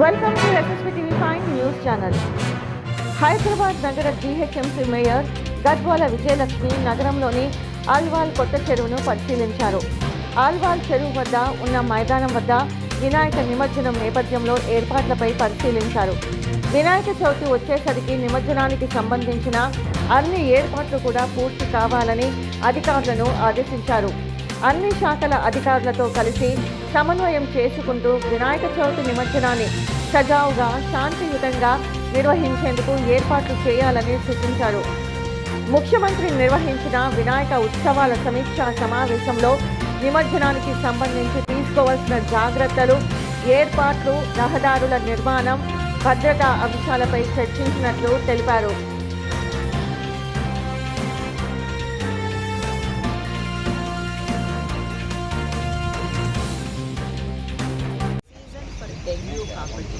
Welcome to SSP TV five news channel Hyderabad నగర GHMC mayor Gadwal Vijayalakshmi నగరంలోని ఆల్వాల్ కొత్త చెరువును పరిశీలించారు. ఆల్వాల్ చెరువు వద్ద ఉన్న మైదానం వద్ద వినాయక నిమజ్జనం నేపథ్యంలో ఏర్పాట్లపై పరిశీలించారు. వినాయక చవితి వచ్చేసరికి నిమజ్జనానికి సంబంధించిన అన్ని ఏర్పాట్లు కూడా పూర్తి కావాలని అధికారులను ఆదేశించారు. అన్ని శాఖల అధికారులతో కలిసి సమన్వయం చేసుకుంటూ వినాయక చవితి నిమజ్జనాన్ని సజావుగా శాంతియుతంగా నిర్వహించేందుకు ఏర్పాట్లు చేయాలని సూచించారు. ముఖ్యమంత్రి నిర్వహించిన వినాయక ఉత్సవాల సమీక్షా సమావేశంలో నిమజ్జనానికి సంబంధించి తీసుకోవాల్సిన జాగ్రత్తలు ఏర్పాట్లు రహదారుల నిర్మాణం భద్రతా అంశాలపై చర్చించినట్లు తెలిపారు. డెంగ్యూ కాబట్టి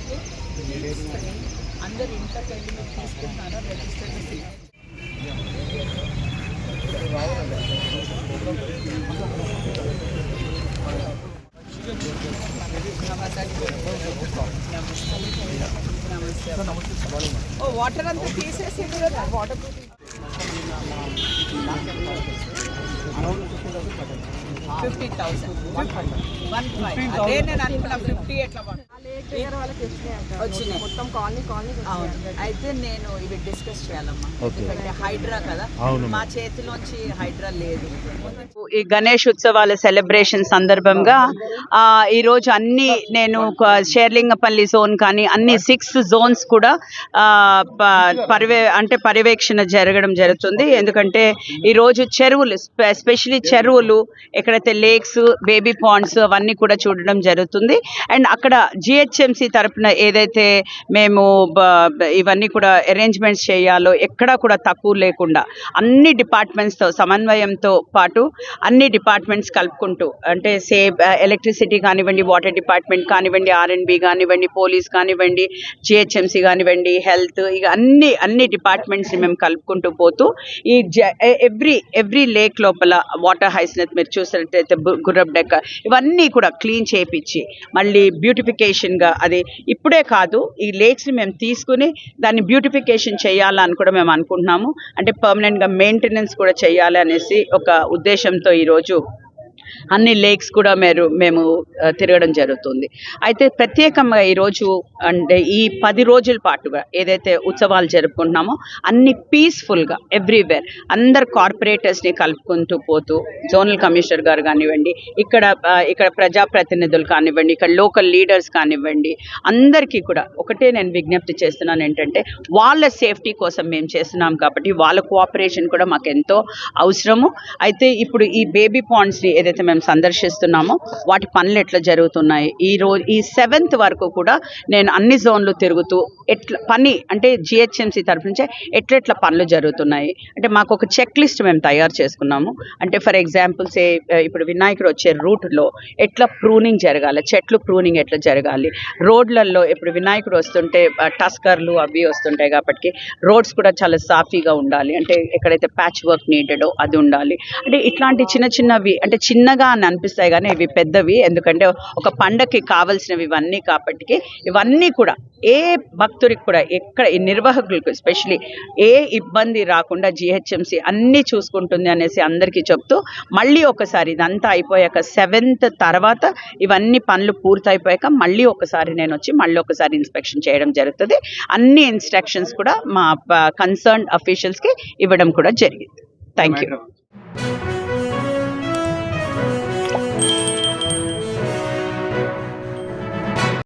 అందరు ఇంట్లోకి వెళ్ళి మీరు తీసుకుంటున్నారా రిజిస్టర్ వాటర్ అంతా తీసేసి waterproof fifty thousand. One five అదే నేను అనుకున్నా ఫిఫ్టీ ఎట్లా వచ్చినాయి మొత్తం కాలనీ కాలనీ అవును. అయితే నేను ఇవి డిస్కస్ చేయాలమ్మా. ఎందుకంటే హైడ్రా కదా. మా చేతిలోంచి హైడ్రా లేదు. ఈ గణేష్ ఉత్సవాల సెలబ్రేషన్ సందర్భంగా ఆ, ఈ రోజు అన్ని నేను షేర్లింగపల్లి జోన్ కానీ అన్ని సిక్స్ జోన్స్ కూడా పర్యవే అంటే పర్యవేక్షణ జరగడం జరుగుతుంది. ఎందుకంటే ఈ రోజు చెరువులు ఎస్పెషలీ చెరువులు ఎక్కడైతే లేక్స్ బేబీ పాండ్స్ అవన్నీ కూడా చూడడం జరుగుతుంది. అండ్ అక్కడ హెచ్ఎంసీ తరపున ఏదైతే మేము బ- ఇవన్నీ కూడా అరేంజ్మెంట్స్ చేయాలో ఎక్కడా కూడా తక్కువ లేకుండా అన్ని డిపార్ట్మెంట్స్తో సమన్వయంతో పాటు అన్ని డిపార్ట్మెంట్స్ కలుపుకుంటూ అంటే సే ఎలక్ట్రిసిటీ కానివ్వండి వాటర్ డిపార్ట్మెంట్ కానివ్వండి ఆర్ఎండ్బి కానివ్వండి పోలీస్ కానివ్వండి జిహెచ్ఎంసీ కానివ్వండి హెల్త్ ఇక అన్ని అన్ని డిపార్ట్మెంట్స్ని మేము కలుపుకుంటూ పోతూ ఈ ఎవ్రీ ఎవ్రీ లేక్ లోపల వాటర్ హైస్నెత్ మీరు చూసినట్టయితే గుర్రబ్ డెక్క ఇవన్నీ కూడా క్లీన్ చేయించి మళ్ళీ బ్యూటిఫికేషన్గా అది ఇప్పుడే కాదు ఈ లేక్స్ని మేము తీసుకుని దాన్ని బ్యూటిఫికేషన్ చేయాలని కూడా మేము అనుకుంటున్నాము. అంటే పర్మనెంట్గా మెయింటెనెన్స్ కూడా చేయాలి అనేసి ఒక ఉద్దేశంతో ఈరోజు అన్ని లేక్స్ కూడా మీరు మేము తిరగడం జరుగుతుంది. అయితే ప్రత్యేకంగా ఈరోజు అంటే ఈ పది రోజుల పాటుగా ఏదైతే ఉత్సవాలు జరుపుకుంటున్నామో అన్ని పీస్ఫుల్గా ఎవ్రీవేర్ అందరు కార్పొరేటర్స్ని కలుపుకుంటూ పోతూ జోనల్ కమిషనర్ గారు కానివ్వండి ఇక్కడ ఇక్కడ ప్రజాప్రతినిధులు కానివ్వండి ఇక్కడ లోకల్ లీడర్స్ కానివ్వండి అందరికీ కూడా ఒకటే నేను విజ్ఞప్తి చేస్తున్నాను ఏంటంటే వాళ్ళ సేఫ్టీ కోసం మేము చేస్తున్నాం కాబట్టి వాళ్ళ కోఆపరేషన్ కూడా మాకు ఎంతో అవసరము. అయితే ఇప్పుడు ఈ బేబీ పాండ్స్ని ఏదైతే మేము సందర్శిస్తున్నామో వాటి పనులు ఎట్లా జరుగుతున్నాయి? ఈ రోజు ఈ సెవెంత్ వరకు కూడా నేను అన్ని జోన్లు తిరుగుతూ ఎట్లా పని అంటే జిహెచ్ఎంసీ తరఫు నుంచే ఎట్లెట్లా పనులు జరుగుతున్నాయి? అంటే మాకు ఒక చెక్ లిస్ట్ మేము తయారు చేసుకున్నాము. అంటే ఫర్ ఎగ్జాంపుల్స్ ఏ ఇప్పుడు వినాయకుడు వచ్చే రూట్లో ఎట్లా ప్రూనింగ్ జరగాలి? చెట్లు ప్రూనింగ్ ఎట్లా జరగాలి? రోడ్లలో ఇప్పుడు వినాయకుడు వస్తుంటే టస్కర్లు అవి వస్తుంటాయి కాబట్టి రోడ్స్ కూడా చాలా సాఫీగా ఉండాలి. అంటే ఎక్కడైతే ప్యాచ్ వర్క్ నీడెడో అది ఉండాలి. అంటే ఇట్లాంటి చిన్న చిన్నవి అంటే చిన్న చిన్నగా అని అనిపిస్తాయి కానీ ఇవి పెద్దవి. ఎందుకంటే ఒక పండగకి కావాల్సినవి ఇవన్నీ కాబట్టి ఇవన్నీ కూడా ఏ భక్తుడికి కూడా ఎక్కడ ఈ నిర్వాహకులకు ఎస్పెషలీ ఏ ఇబ్బంది రాకుండా జిహెచ్ఎంసి అన్నీ చూసుకుంటుంది అనేసి అందరికీ చెప్తూ మళ్ళీ ఒకసారి ఇదంతా అయిపోయాక సెవెంత్ తర్వాత ఇవన్నీ పనులు పూర్తయిపోయాక మళ్ళీ ఒకసారి నేను వచ్చి మళ్ళీ ఒకసారి ఇన్స్పెక్షన్ చేయడం జరుగుతుంది. అన్ని ఇన్స్ట్రక్షన్స్ కూడా మా కన్సర్న్ అఫీషియల్స్కి ఇవ్వడం కూడా జరిగింది. Thank you